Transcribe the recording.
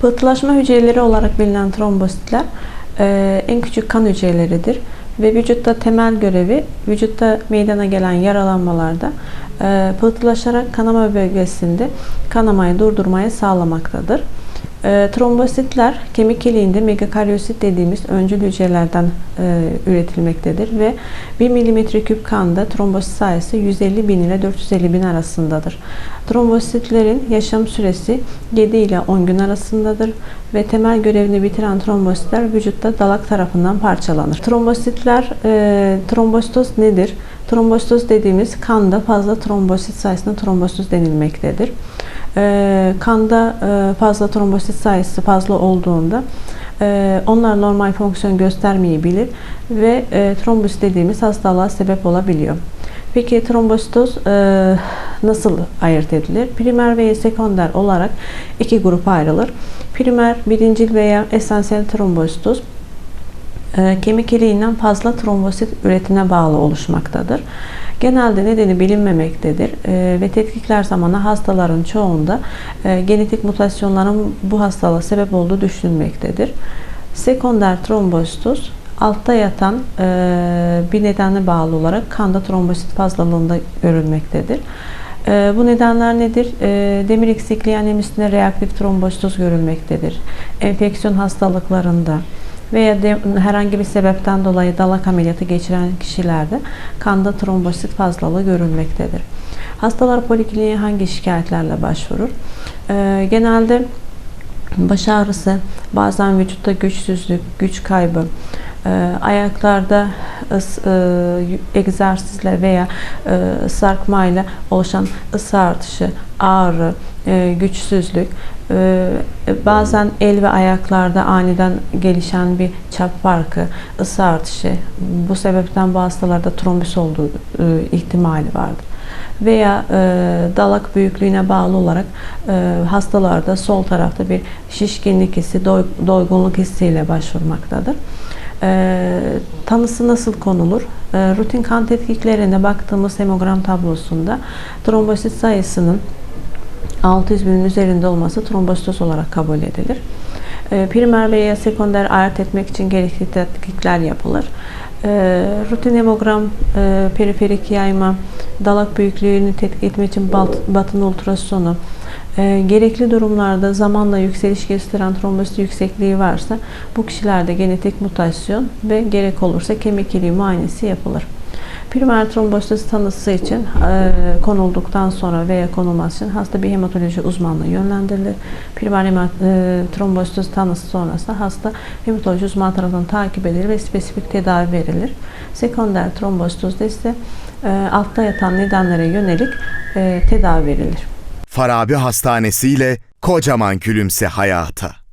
Pıhtılaşma hücreleri olarak bilinen trombositler e, en küçük kan hücreleridir ve vücutta temel görevi vücutta meydana gelen yaralanmalarda e, pıhtılaşarak kanama bölgesinde kanamayı durdurmayı sağlamaktadır. E, trombositler kemik iliğinde megakaryosit dediğimiz öncül hücrelerden e, üretilmektedir ve 1 milimetre küp kanda trombosit sayısı 150 bin ile 450 bin arasındadır. Trombositlerin yaşam süresi 7 ile 10 gün arasındadır ve temel görevini bitiren trombositler vücutta dalak tarafından parçalanır. Trombositler, e, trombositoz nedir? Trombositoz dediğimiz kanda fazla trombosit sayısına trombositoz denilmektedir. E, kanda e, fazla trombosit sayısı fazla olduğunda e, onlar normal fonksiyon göstermeyebilir ve e, trombosit dediğimiz hastalığa sebep olabiliyor. Peki trombositoz e, nasıl ayırt edilir? Primer ve sekonder olarak iki grupa ayrılır. Primer, birincil veya esansiyel trombositoz kemik iliğinden fazla trombosit üretimine bağlı oluşmaktadır. Genelde nedeni bilinmemektedir e, ve tetkikler zamanı hastaların çoğunda e, genetik mutasyonların bu hastalığa sebep olduğu düşünülmektedir. Sekonder trombositoz altta yatan e, bir nedene bağlı olarak kanda trombosit fazlalığında görülmektedir. E, bu nedenler nedir? Demir eksikliği anemisinde reaktif trombositoz görülmektedir. Enfeksiyon hastalıklarında veya herhangi bir sebepten dolayı dalak ameliyatı geçiren kişilerde kanda trombosit fazlalığı görülmektedir. Hastalar polikliniğe hangi şikayetlerle başvurur? E, genelde baş ağrısı, bazen vücutta güçsüzlük, güç kaybı, e, ayaklarda egzersizle veya e, sarkmayla oluşan ısı artışı, ağrı, e, güçsüzlük, e, bazen el ve ayaklarda aniden gelişen bir çap farkı, ısı artışı, bu sebepten bu hastalarda trombüs olduğu e, ihtimali vardır veya e, dalak büyüklüğüne bağlı olarak e, hastalarda sol tarafta bir şişkinlik hissi, doy, doygunluk hissiyle başvurmaktadır. E, tanısı nasıl konulur? E, rutin kan tetkiklerine baktığımız hemogram tablosunda trombosit sayısının 600 binin üzerinde olması trombositoz olarak kabul edilir. E, primer veya sekonder ayırt etmek için gerekli tetkikler yapılır. E, rutin hemogram, e, periferik yayma, dalak büyüklüğünü tetkik etmek için bat, batın ultrasonu, e, gerekli durumlarda zamanla yükseliş gösteren trombosit yüksekliği varsa bu kişilerde genetik mutasyon ve gerek olursa kemik iliği muayenesi yapılır. Primer trombositoz tanısı için e, konulduktan sonra veya konulması için hasta bir hematoloji uzmanlığı yönlendirilir. Primer hemat, e, tanısı sonrasında hasta hematoloji uzmanı tarafından takip edilir ve spesifik tedavi verilir. Sekonder trombositozda ise altta yatan nedenlere yönelik e, tedavi verilir. Farabi Hastanesi ile kocaman gülümse hayata.